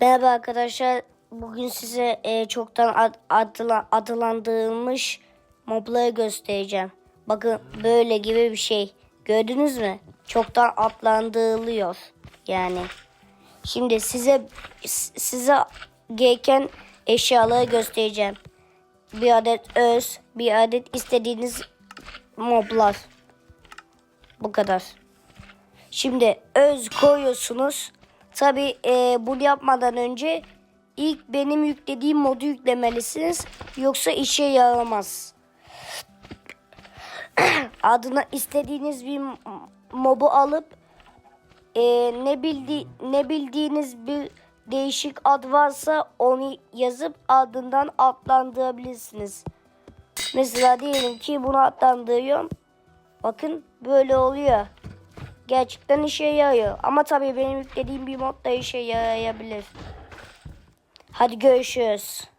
Merhaba arkadaşlar. Bugün size e, çoktan ad, adıla- adılandırılmış mobları göstereceğim. Bakın böyle gibi bir şey. Gördünüz mü? Çoktan adlandırılıyor. Yani. Şimdi size size gereken eşyaları göstereceğim. Bir adet öz, bir adet istediğiniz moblar. Bu kadar. Şimdi öz koyuyorsunuz. Tabi bunu yapmadan önce ilk benim yüklediğim modu yüklemelisiniz. Yoksa işe yaramaz. Adına istediğiniz bir mobu alıp e, ne bildi ne bildiğiniz bir değişik ad varsa onu yazıp adından adlandırabilirsiniz. Mesela diyelim ki bunu adlandırıyorum. Bakın böyle oluyor. Gerçekten işe yarıyor. Ama tabii benim yüklediğim bir mod da işe yarayabilir. Hadi görüşürüz.